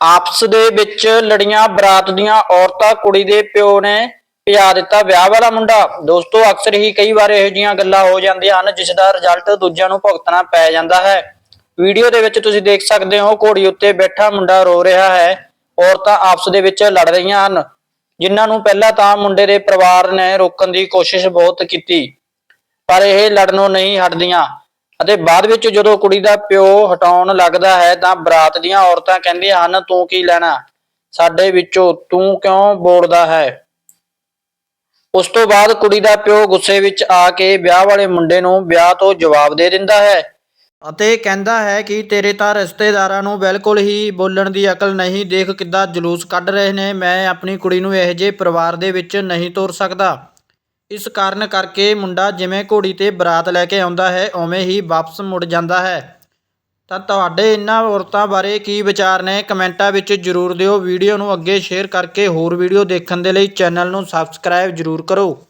ਆਪਸ ਦੇ ਵਿੱਚ ਲੜੀਆਂ ਬਰਾਤ ਦੀਆਂ ਔਰਤਾਂ ਕੁੜੀ ਦੇ ਪਿਓ ਨੇ ਭਜਾ ਦਿੱਤਾ ਵਿਆਹ ਵਾਲਾ ਮੁੰਡਾ। ਦੋਸਤੋ, ਅਕਸਰ ਹੀ ਕਈ ਵਾਰ ਇਹੋ ਜਿਹੀਆਂ ਗੱਲਾਂ ਹੋ ਜਾਂਦੀਆਂ ਹਨ, ਜਿਸ ਦਾ ਰਿਜ਼ਲਟ ਦੂਜਿਆਂ ਨੂੰ ਭੁਗਤਣਾ ਪੈ ਜਾਂਦਾ ਹੈ। ਵੀਡੀਓ ਦੇ ਵਿੱਚ ਤੁਸੀਂ ਦੇਖ ਸਕਦੇ ਹੋ, ਘੋੜੀ ਉੱਤੇ ਬੈਠਾ ਮੁੰਡਾ ਰੋ ਰਿਹਾ ਹੈ। ਔਰਤਾਂ ਆਪਸ ਦੇ ਵਿੱਚ ਲੜ ਰਹੀਆਂ ਹਨ। ਜਿਨ੍ਹਾਂ ਨੂੰ ਪਹਿਲਾਂ ਤਾਂ ਮੁੰਡੇ ਦੇ ਪਰਿਵਾਰ ਨੇ ਰੋਕਣ ਦੀ ਕੋਸ਼ਿਸ਼ ਬਹੁਤ ਕੀਤੀ, ਪਰ ਇਹ ਲੜਨੋਂ ਨਹੀਂ ਹਟਦੀਆਂ। ਅਤੇ ਬਾਅਦ ਵਿੱਚ ਜਦੋਂ ਕੁੜੀ ਦਾ ਪਿਓ ਹਟਾਉਣ ਲੱਗਦਾ ਹੈ ਤਾਂ ਬਰਾਤ ਦੀਆਂ ਔਰਤਾਂ ਕਹਿੰਦੀਆਂ ਹਨ, ਤੂੰ ਕੀ ਲੈਣਾ? ਸਾਡੇ ਵਿੱਚੋਂ ਤੂੰ ਕਿਉਂ ਬੋਲਦਾ ਹੈ? ਉਸ ਤੋਂ ਬਾਅਦ ਕੁੜੀ ਦਾ ਪਿਓ ਗੁੱਸੇ ਵਿੱਚ ਆ ਕੇ ਵਿਆਹ ਵਾਲੇ ਮੁੰਡੇ ਨੂੰ ਵਿਆਹ ਤੋਂ ਜਵਾਬ ਦੇ ਦਿੰਦਾ ਹੈ। ਅਤੇ ਕਹਿੰਦਾ ਹੈ ਕਿ ਤੇਰੇ ਤਾਂ ਰਿਸ਼ਤੇਦਾਰਾਂ ਨੂੰ ਬਿਲਕੁਲ ਹੀ ਬੋਲਣ ਦੀ ਅਕਲ ਨਹੀਂ, ਦੇਖ ਕਿੱਦਾਂ ਜਲੂਸ ਕੱਢ ਰਹੇ ਨੇ। ਮੈਂ ਆਪਣੀ ਕੁੜੀ ਨੂੰ ਇਹੋ ਜਿਹੇ ਪਰਿਵਾਰ ਦੇ ਵਿੱਚ ਨਹੀਂ ਤੋਰ ਸਕਦਾ। ਇਸ ਕਾਰਨ ਕਰਕੇ ਮੁੰਡਾ ਜਿਵੇਂ ਘੋੜੀ ਤੇ ਬਰਾਤ ਲੈ ਕੇ ਆਉਂਦਾ ਹੈ, ਉਵੇਂ ਹੀ ਵਾਪਸ ਮੁੜ ਜਾਂਦਾ ਹੈ। ਤਾਂ ਤੁਹਾਡੇ ਇਹਨਾਂ ਔਰਤਾਂ ਬਾਰੇ ਕੀ ਵਿਚਾਰ ਨੇ? ਕਮੈਂਟਾਂ ਵਿੱਚ ਜਰੂਰ ਦਿਓ। ਵੀਡੀਓ ਨੂੰ ਅੱਗੇ ਸ਼ੇਅਰ ਕਰਕੇ ਹੋਰ ਵੀਡੀਓ ਦੇਖਣ ਦੇ ਲਈ ਚੈਨਲ ਨੂੰ ਸਬਸਕ੍ਰਾਈਬ ਜਰੂਰ ਕਰੋ।